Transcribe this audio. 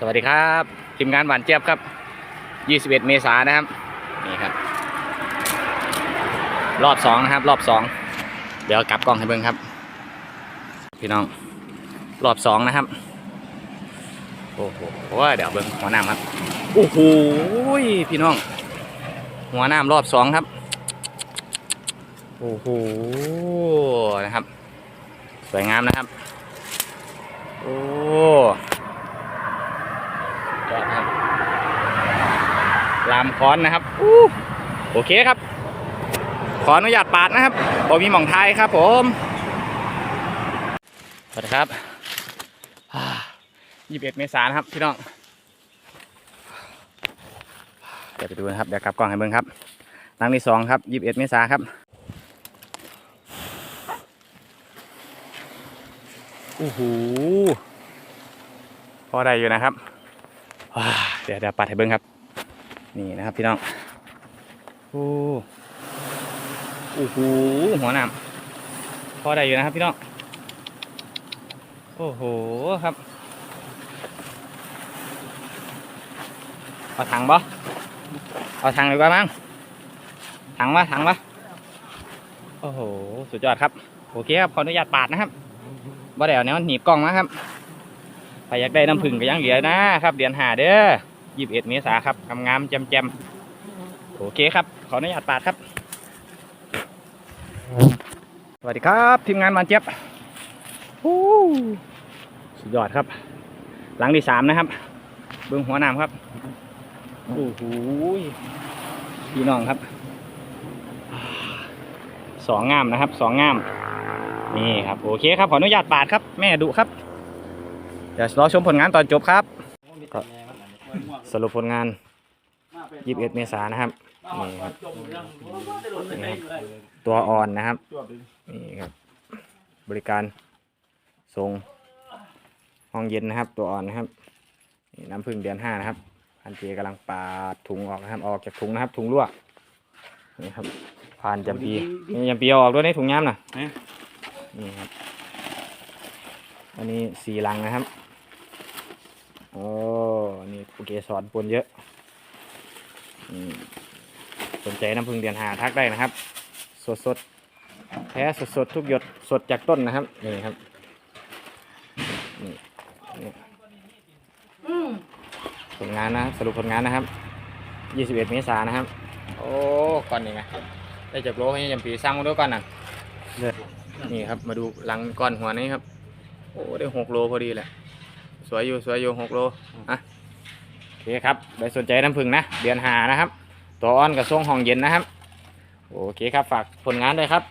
สวัสดีครับทีมงานหวานเจี๊ยบครับ 21 เมษายนนะครับ นี่ครับ รอบสองนะครับ รอบสองเดี๋ยวกลับกล้องให้เบิ่งครับ พี่น้อง รอบสองนะครับ โอ้โหเดี๋ยวเบิ่งหัวหน้ำครับ โอ้โหพี่น้อง หัวหน้ำรอบสองครับ โอ้โหนะครับ สวยงามนะครับ โอ้ ยอดครับ ลามค้อนนะครับอู้โอเคครับ ขออนุญาตปาดนะครับบอมีหม่องไทยครับ ผมสวัสดีครับยี่สิบเอ็ดเมษายนครับพี่น้อง เดี๋ยวไปดูนะครับ เดี๋ยวกลับกล้องให้เบิ่งครับหลังที่สองครับยี่สิบเอ็ดเมษายนครับโอ้โหพอได้อยู่นะครับ เดี๋ยวเดี๋ยวปัดให้เบิ้งครับ นี่นะครับพี่น้องโอ้โอ้โหหัวหนามพอได้อยู่นะครับพี่น้องโอ้โหครับเอาถังบ่เอาถังดีกว่ามั้งถังวะถังวะโอ้โห สุดยอดครับ โอเคครับ ขออนุญาตปาดนะครับว่าเดี๋ยวนี้มันหนีบกล้องนะครับ ใครอยากได้น้ำผึ้งก็ยังเหลือนะครับเดือนหาเด้อยี่สิบเอ็ดเมษาครับงามงามๆแจมแจมๆโอเคครับ ขออนุญาตปาดครับ สวัสดีครับทีมงานมันเจ็บหูสุดยอดครับ หลังที่สามนะครับ เบื้องหัวน้ำครับโอ้โหพี่น้องครับสองงามนะครับสองงามนี่ครับ โอเคครับ ขออนุญาตปาดครับ แม่ดุครับ เดี๋ยวรอชมผลงานตอนจบครับก็สรุปผลงาน 21 เมษายนนะครับนี่ครับนี่ครับ ตัวอ่อนนะครับนี่ครับ บริการส่งห้องเย็นนะครับ ตัวอ่อนนะครับนี่น้ำพึ่งเดือนห้านะครับพันเจกำลังปาดถุงออกนะครับ ออกจากถุงนะครับ ถุงรั่วนี่ครับผ่านจำปีนี่จำปีเอาออกด้วยในถุงย้ำนะนี่ครับ อันนี้สี่ลังนะครับโอ้นี่โอเคสอนปนเยอะอืมสนใจน้ำพึ่งเดือนหาทักได้นะครับ สดสดๆแท้สดสดๆทุกหยดสดจากต้นนะครับนี่ครับนี่นี่ผลงานนะสรุปผลงานนะครับ21เมษายนนะครับ โอ้ก่อนนี่ไงได้จากโลให้ยำปีสร้างมาด้วยก่อนนะนี่ครับมาดูรังก้อนหัวนี้ครับ โอ้ได้หกโลพอดีแหละ สวยอยู่สวยอยู่หกโลอะโอเคครับใครสนใจน้ำผึ้งนะ เดือนหานะครับ ตัวอ้อนกับทรงห้องเย็นนะครับ โอเคครับ ฝากผลงานด้วยครับ